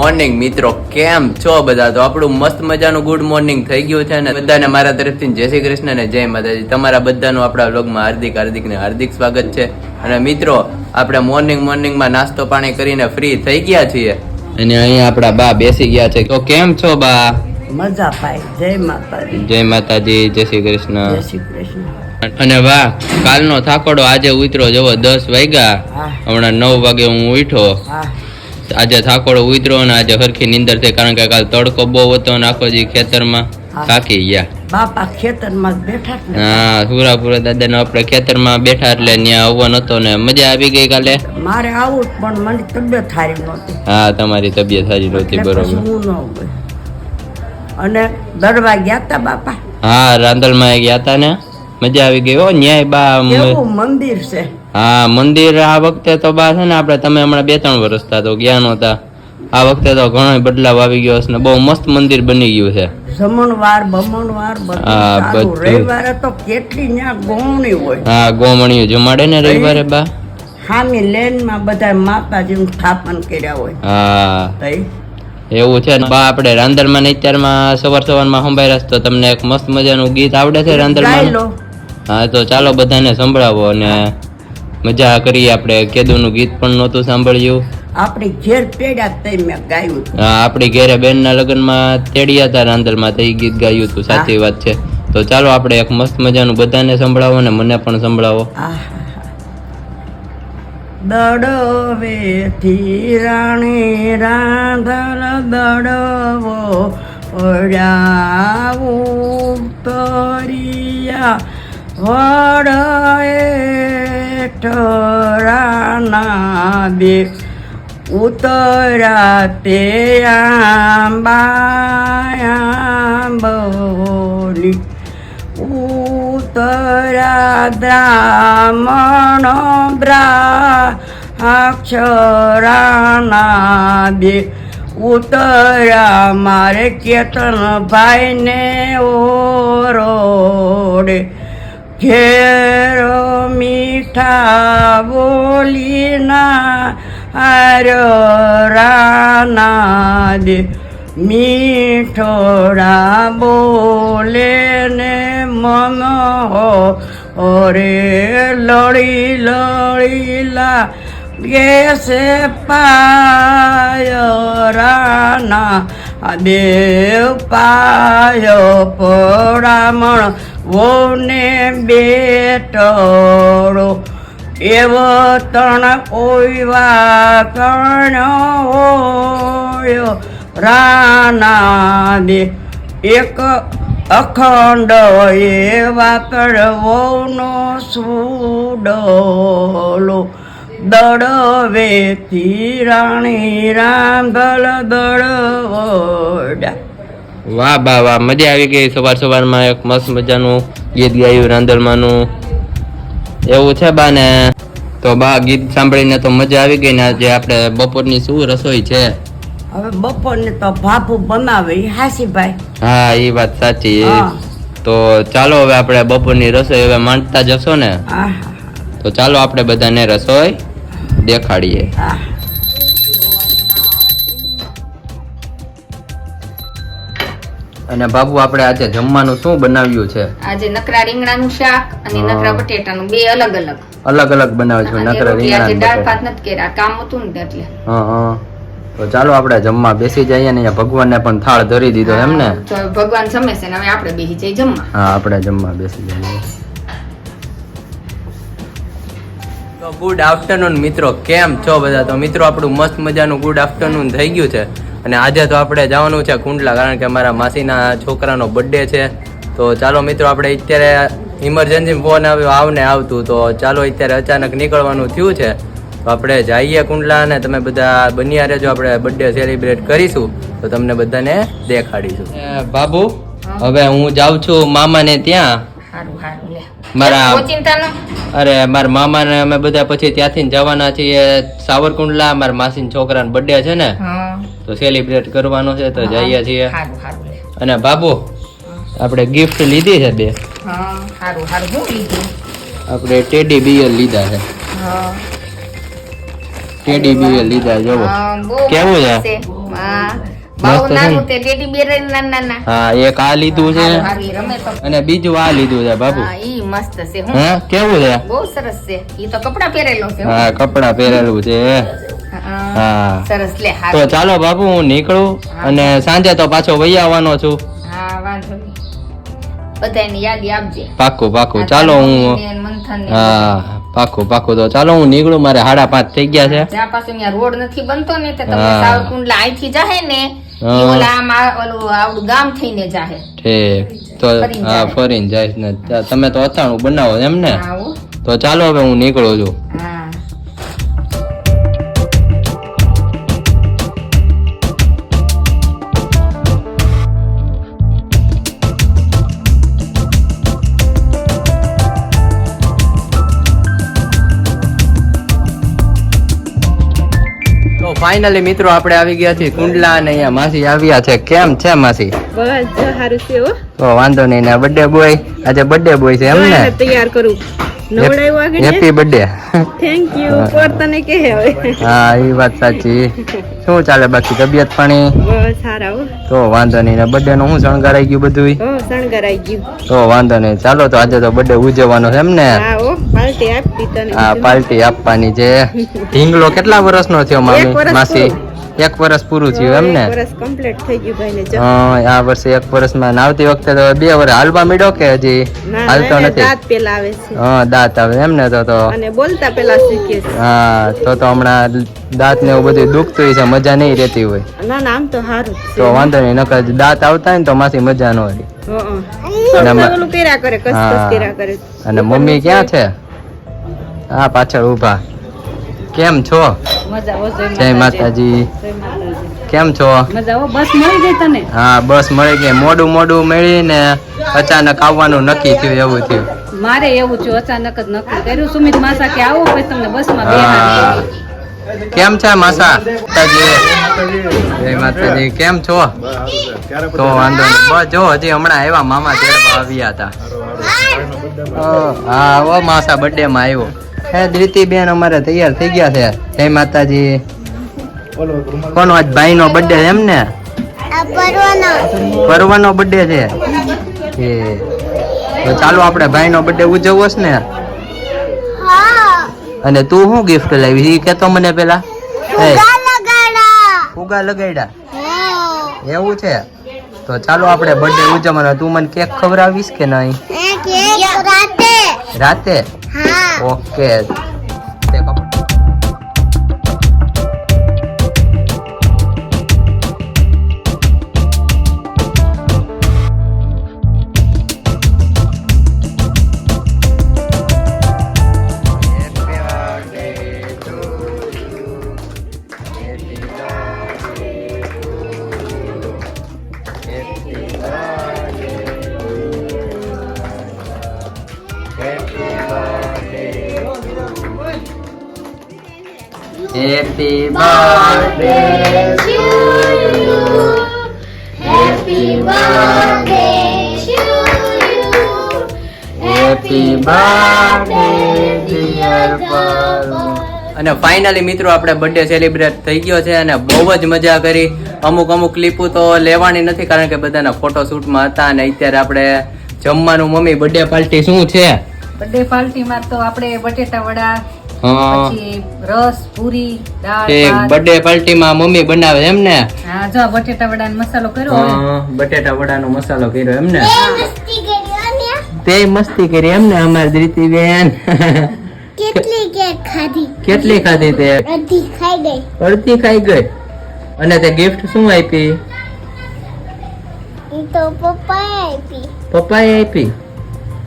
Morning મિત્રો. કેમ છો બધા? તો આપણું મસ્ત મજાનું ગુડ મોર્નિંગ થઈ ગયું છે ને બધાને મારા તરફથી જય શ્રી કૃષ્ણ અને જય માતાજી. તમારા બધાનું આપણા વ્લોગમાં હાર્દિક હાર્દિક ને હાર્દિક સ્વાગત છે. અને મિત્રો આપણે મોર્નિંગ મોર્નિંગમાં નાસ્તો પાણી કરીને ફ્રી થઈ ગયા છીએ. અને અહીંયા આપણા બા બેસી ગયા છે. તો કેમ છો બા? મજા પાય જય માતાજી. જય માતાજી જય શ્રી જય કૃષ્ણ શ્રી કૃષ્ણ. અને વાહ કાલનો થાકોડો આજે ઉતરો જવો દસ વાગ્યા. હમણાં નવ વાગે હું ઉઠ્યો. હા. આજે થાકોડો ઉતરો અને આજે હરખી નીંદર થઈ. કારણ કે કાલ તડકો બહુ હતો ને આખો દી ખેતરમાં. થાકી ગયા. બાપા ખેતરમાં બેઠા હા સુરાપુરા દાદાને આપણે ખેતરમાં બેઠા એટલે ત્યાં આવવા નતો ને મજા આવી ગઈ કાલે. મારે આવું પણ મને તબિયત સારી નહોતી. હા તમારી તબિયત સારી નહોતી બરોબર. અને દરવા ગયા તા બાપા? હા રાંદલમાં ગયા હતા ને. મજા આવી ગઈ હો ન્યાય બા મંદિર છે? હા મંદિર આ વખતે તો બા છે ને આપણે તમે હમણાં બે ત્રણ વર્ષ થયા તો ગયા નહોતા. આ વખતે તો ઘણો બદલાવ આવી ગયો છે ને બહુ મસ્ત મંદિર બની ગયું છે. જમણવાર બમણવાર બધું હા, ચાલુ રવિવારે તો કેટલી ત્યાં ગોવણી હોય. હા ગોમણીયું જમાડે ને રવિવારે બા? હામી લેનમાં બધા માતાજીનું સ્થાપન કર્યા હોય. હા. એવું છે ને બા આપણે રાંદલમાં ને અત્યારમાં સવાર સવારમાં સંભાળ્યા છે તો તમને એક મસ્ત મજાનું ગીત આવડે છે ગાઈ રાંદલમાં હા તો ચાલો બધાને સંભળાવો અને મજા કરી આપણે કેદુનું ગીત પણ નહોતું સાંભળ્યું. આપણે ઘેર પેડ્યા તે મેં ગાયું હા, આપણે ઘેરે બેનના લગ્નમાં તેડ્યા હતા રાંદલમાં તે ગીત ગાયું હતું. સાચી વાત છે. તો ચાલો આપણે એક મસ્ત મજાનું બધાને સંભળાવો ને મને પણ સંભળાવો. દડવેથી રાણી રાંધલ દડવો ઓળાવું તરિયા વડે ઠરાના બે ઉતરા તે આંબાયાંબોલી ઉતરાદ્રામણ બ્રા અક્ષરાના બે ઉતરા મારે કેતન ભાઈને ઓરોડે ઘેરો મીઠા બોલીના હાર રાના દે મીઠોડા બોલે ને મન હો ઓરે લડી લડીલા ગેસે પાયો રાના આ દેવ પાયો પડામણ વોને બેટડો એવો તણ કણ ઓયો રાના દે એક અખંડ એવા કરવોનો સુડલો. દડવેથી રાણી રાંધલ દડવડા. વાહ બા વાહ મજા આવી ગઈ સવાર સવારમાં એક મસ્ત મજાનું ગીત ગાયું રાંદલમાંનું એવું છે બા ને તો બા ગીત સાંભળીને તો મજા આવી ગઈ ને આજે આપણે બપોરની શું રસોઈ છે? હવે બપોરને તો ભાપુ બનાવે હાસીભાઈ હા એ વાત સાચી. તો ચાલો હવે આપણે બપોરની રસોઈ હવે માંડતા જશો ને? તો ચાલો આપણે બધાને રસોઈ દેખાડીએ. અને બાબુ આપણે આજે જમવાનું શું બનાવ્યું છે? આજે નકરા રીંગણાનું શાક અને નકરા બટેટાનું બે અલગ અલગ. અલગ અલગ બનાવ્યું છે નકરા આજે રીંગણા દાળ ભાત નથી કર્યા કામ હતું ને એટલે. હા હા. તો ચાલો આપણે જમવા બેસી જઈએ ને ભગવાનને પણ થાળ ધરી દીધો એમ ને ભગવાન જમે છે ને હવે આપણે બેસી જઈએ જમવા. હા આપણે જમવા બેસી જઈએ. તો ગુડ આફ્ટરનૂન મિત્રો. કેમ છો બધા? તો મિત્રો આપણું મસ્ત મજાનું ગુડ આફ્ટરનૂન થઈ ગયું છે. અને આજે તો આપણે જવાનું છે કુંડલા કારણ કે અમારા માસીના છોકરાનો બર્થડે છે. તો ચાલો મિત્રો આપણે અત્યારે ઇમરજન્સી ફોન આવ્યો આવને આવતું. તો ચાલો અત્યારે અચાનક નીકળવાનું થયું છે. તો આપણે જઈએ કુંડલા અને તમે બધા બન્યા રહેજો આપણે બર્થડે સેલિબ્રેટ કરીશું. તો તમને બધાને દેખાડીશું. બાબુ હવે હું જાઉં છું મામાને ત્યાં. મારા- ચિંતા અરે મારા મામા ને અમે બધા પછી ત્યાંથી જવાના છીએ. સાવરકુંડલા મારા માસીના છોકરાનો બર્થડે છે ને? તો સેલિબ્રેટ કરવાનો છે તો જઈએ છીએ. અને બાબુ આપણે ગિફ્ટ લીધી છે બે? આપણે ટેડી બિયર લીધા છે. ટેડી બિયર લીધા જોવો કેવું છે? હા એક આ લીધું છે. અને બીજું આ લીધું છે બાબુ મસ્ત છે હા. કેવું છે? બહુ સરસ છે. ઈ તો કપડા પહેરેલો છે હા. કપડા પહેરેલું છે. હા. હા. સરસ લે તો ચાલો બાપુ હું નીકળું અને સાંજે તો પાછો વહી આવવાનો છું. હા વાંધો આપજે. પાક્કું પાક્કું. ચાલો હું હા પાક્કું પાક્કું. તો ચાલો હું નીકળું. મારે સાડા પાંચ થઈ ગયા છે. ત્યાં પાછું રોડ નથી બનતો ને તો તમે હા. સાવરકુંડલા અહીંથી જાહે ને તમે તો અથાણું બનાવો એમ ને? તો ચાલો હવે હું નીકળું છું. ફાઇનલી મિત્રો આપણે આવી ગયા છીએ કુંડલા અને અહીંયા માસી આવ્યા છે. કેમ છે માસી? બસ જો હારું છે તો વાંધો નહીં ને બર્થડે બોય આજે બર્થડે બોય છે એમ ને? તૈયાર કરું. હેપી બર્થડે થેન્ક યુ કોર તને કે હવે. હા એ વાત સાચી. શું ચાલે બાકી તબિયત પાણી? બસ સારા તો વાંધો નહીં ને બર્થડે નું શું શણગારાઈ ગયું બધું હો શણગારાઈ ગયું. તો વાંધો નહીં. ચાલો તો આજે તો બર્થડે ઉજવવાનો છે એમ ને? હા પાર્ટી આપવાની છે. ઢીંગલો કેટલા વર્ષનો થયો મામી માસી? પૂરું. એક વર્ષ પૂરું થયું એમ ને? વર્ષ કમ્પ્લીટ થઈ ગયું ભાઈ ને હા, આ વર્ષે એક વર્ષમાં નાવતી વખતે તો બે વર્ષ હાલવા મીડો કે હજી હાલતો નથી? દાંત પેલા આવે છે. હા દાંત આવે એમ ને તો તો. અને બોલતા પેલા શીખે છે. હા તો તો હમણાં દાંત ને એવું બધું દુખતું હોય છે મજા નહીં રહેતી હોય. ના ના આમ તો સારું તો વાંધો નહીં નકર દાંત આવતા હોય ને તો માસી મજા ન હોય. અને મમ્મી ક્યાં છે? હા પાછળ ઊભા. કેમ છો? જય માતાજી. કેમ છો? બસ મળી ગઈ તને? હા બસ મળી ગઈ. મોડું મોડું મળીને અચાનક આવવાનું નક્કી થયું એવું થયું. મારે એવું છે અચાનક જ નક્કી કર્યું. સુમિત માસા કે આવો પછી તમને બસમાં હા. બેહાડી કેમ છે માસા? માતાજી. જય માતાજી. કેમ છો? તો વાંધો નહીં. બસ જો હજી હમણાં આવ્યા મામા તેડવા આવ્યા હતા. હા, હા ઓ માસા બર્થડે માં આવ્યો. હે ધ્રિતિ બેન અમારે તૈયાર થઈ ગયા છે. જય માતાજી. કોનો આજ ભાઈ નો બર્થડે એમ ને પરવાનો. બર્થડે છે. એ. તો ચાલો આપણે ભાઈ નો બર્થડે ઉજવવો છે ને અને તું શું ગિફ્ટ લાવી? એ કેતો મને પેલા. ફુગા લગાડ્યા. એવું છે? તો ચાલો આપણે બર્થડે ઉજવવાનો. તું મને કેક ખવડાવીશ કે નહીં? રાતે? ઓકે. અને ફાઇનલી મિત્રો આપણે બર્થડે સેલિબ્રેટ થઈ ગયો છે અને બહુ જ મજા કરી. અમુક અમુક ક્લિપો તો લેવાની નથી કારણ કે બધાના ફોટોશૂટમાં હતા અને અત્યારે આપણે જમવાનું મમ્મી બર્થડે પાર્ટી શું છે? બર્થડે પાર્ટીમાં તો આપણે બટેટા વડા રસ પૂરી દાળ બર્થડે પાર્ટીમાં મમ્મી બનાવે એમ ને? હા જો બટેટા વડાનો મસાલો કર્યો. બટેટા વડાનો મસાલો કર્યો એમ ને? તે મસ્તી કરી એમ ને અમારી ધ્રિતિ બેન. કેટલી કેક ખાધી? કેટલી ખાધી તે? અડધી ખાઈ ગઈ. અડધી ખાઈ ગઈ. અને તે ગિફ્ટ શું આપી? તો પપ્પાએ આપી. પપ્પાએ આપી.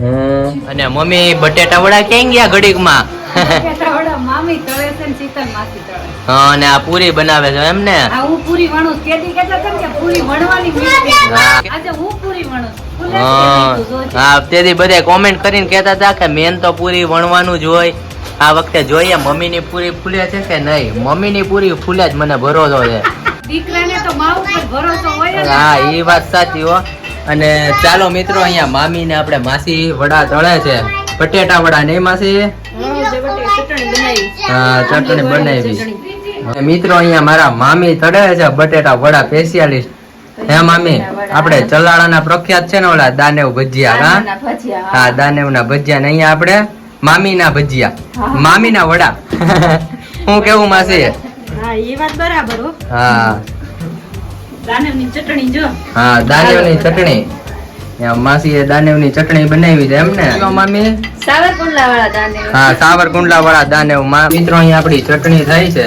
અને મમ્મી બટેટા વડા ક્યાં ગયા બટેટા વડા મામી તળે છે ને ચિકન માસી તળે હા અને આ પૂરી બનાવે છે એમ ને આ હું પૂરી વણું કેદી કહેતા હતા કે પૂરી વણવાની. આજે હું પૂરી વણું હા. હા તેથી બધા કોમેન્ટ કરીને કહેતા હતા કે મેન તો પૂરી વણવાનું જ હોય. આ વખતે જોઈએ મમ્મીની પૂરી ફૂલે છે કે નહીં? મમ્મીની પૂરી ફૂલે જ મને ભરોસો છે. દીકરાને તો માવ પર ભરોસો હોય હા એ વાત સાચી હો. અને ચાલો મિત્રો અહીંયા મામી ને આપણે માસી વડા તળે છે. બટેટા વડા નહીં માસી? હા, ચટણી બનાવી. મિત્રો અહીંયા મારા મામી તળે છે બટેટા વડા સ્પેશિયાલિસ્ટ હે મામી આપણે ચલાળાના પ્રખ્યાત છે ને ઓલા દાનેવ ભજીયા હા? હા. દાનેવ ના ભજીયા ને અહીંયા આપણે મામી ના ભજીયા. મામી ના વડા. હું કેવું માસી? હા એ વાત બરાબર હા. દાનવની ચટણી જો. હા દાનેવની ચટણી. અહીંયા માસીએ દાનેવની ચટણી બનાવી છે એમ ને મામી? સાવરકુંડલા વાળા દાને હા સાવરકુંડલા વાળા દાનેવ. માં મિત્રો અહીંયા આપણી ચટણી થાય છે.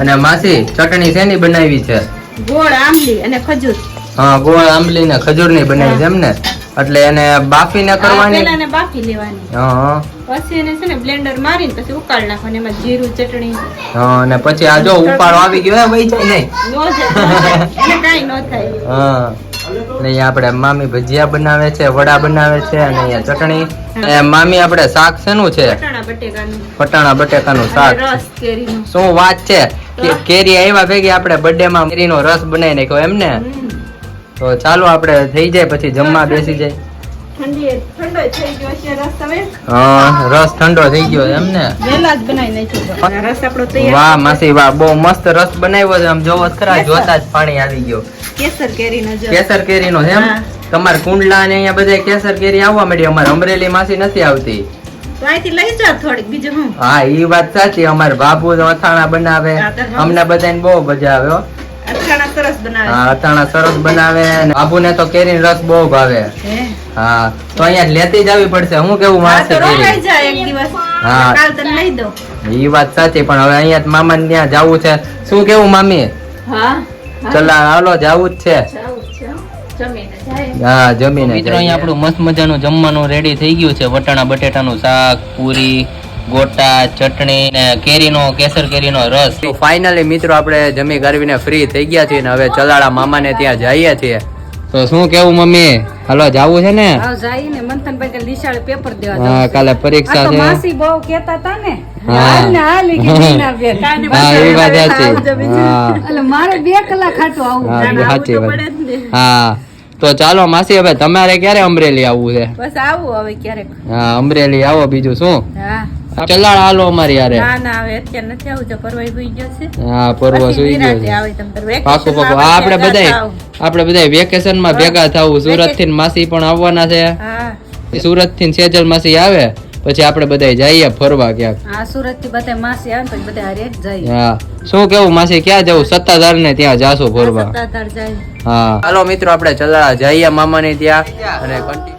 અને માસી ચટણી શેની બનાવી છે? ગોળ આંબલી અને ખજૂર. હા ગોળ આંબલી ને ખજૂરની બનાવી છે એમ ને એટલે એને બાફીને કરવાની? પહેલા એને બાફી લેવાની. હા પછી એને છે ને બ્લેન્ડર મારીને પછી ઉકાળ નાખવાની એમાં જીરું ચટણી. હા અને પછી આ જો ઉપાડો આવી ગયો હે જાય નહીં. નો જાય, એને કાઈ નો થાય. હા. ને આપણે મામી ભજીયા બનાવે છે વડા બનાવે છે અને અહીંયા ચટણી. એ મામી આપણે શાક શેનું છે? પટાણા બટેકાનું. શાક. શું વાત છે? કે કેરી આવ્યા ભેગી આપણે બર્થડે માં કેરીનો રસ બનાવી નાખ્યો એમ ને. તો ચાલો આપણે થઈ જાય પછી જમવા બેસી જાય. રસ તમે હા રસ ઠંડો થઈ ગયો એમ ને? વાહ માસી વાહ બહુ મસ્ત રસ બનાવ્યો છે આમ જોવો ખરા જોતા જ પાણી આવી ગયો. કેસર કેરીનો કેસર કેરીનો એમ. તમારે કુંડલા ને અહીંયા બધા કેસર કેરી આવવા મળી અમારે અમરેલી માસી નથી આવતી. હું. ઈ વાત સાચી અમારે બાપુ અથાણા બનાવે. અમને બધાને બહુ મજા આવે હો. અથાણા સરસ બનાવે હા અથાણા સરસ બનાવે અને બાપુને તો કેરી રસ બહુ ભાવે. હા? તો અહીંયા લેતી જ આવી પડશે. હું કેવું માણસે જાય એક દિવસ. હા. કાલ તને લઈ દઉં. ઈ વાત સાચી પણ હવે અહીંયા મામા ને ત્યાં જવું છે. શું કેવું મામી? હા ચલા હાલો જવું જ છે. જ છે હો. જમીને જાય. હા જમીને મિત્રો અહીંયા આપણું મસ્ત મજાનું જમવાનું રેડી થઈ ગયું છે. વટાણા બટેટાનું શાક પૂરી ગોટા ચટણી ને કેરીનો કેસર કેરીનો રસ. તો ફાઇનલી મિત્રો આપણે જમી કરવીને ફ્રી થઈ ગયા છીએ ને હવે ચલાળા મામાને ત્યાં જઈએ છીએ. તો શું કેવું મમ્મી? હાલો જાવું છે ને? હા જાય ને મંથનભાઈ કે નિશાળે પેપર દેવા હા કાલે પરીક્ષા છે. માસી બહુ કેતા તા ને હા. હાલ કે એ વાત સાચી. હા. એટલે મારે બે કલાક હાટું આવું. ના, ના, સાચી તો વાત. હા. તો ચાલો માસી હવે તમારે ક્યારે અમરેલી આવવું છે? બસ આવું હવે ક્યારેક. હા અમરેલી આવો બીજું શું? હા. ચલાળ હાલો અમારી યારે ના ના હવે અત્યારે નથી આવું જો પરવા સુઈ ગયો છે. હા પરવા પછી સુઈ ગયો છે. પાકું વેકેશનમાં પાકું હા આપણે બધાય આપણે બધાય વેકેશનમાં ભેગા થવું. સુરતથી માસી પણ આવવાના છે. હા. સુરતથી સેજલ માસી આવે પછી આપણે બધાય જઈએ ફરવા ક્યાંક. આ સુરતથી બધા માસી આવે પછી બધા હારે જ જાય હા. શું કેવું માસી ક્યાં જવું? સત્તાધાર ને ત્યાં જાશું ફરવા. સત્તાધાર જાય. હા. હાલો મિત્રો આપણે ચલા જઈએ મામા ને ત્યાં અને કન્ટિન્યુ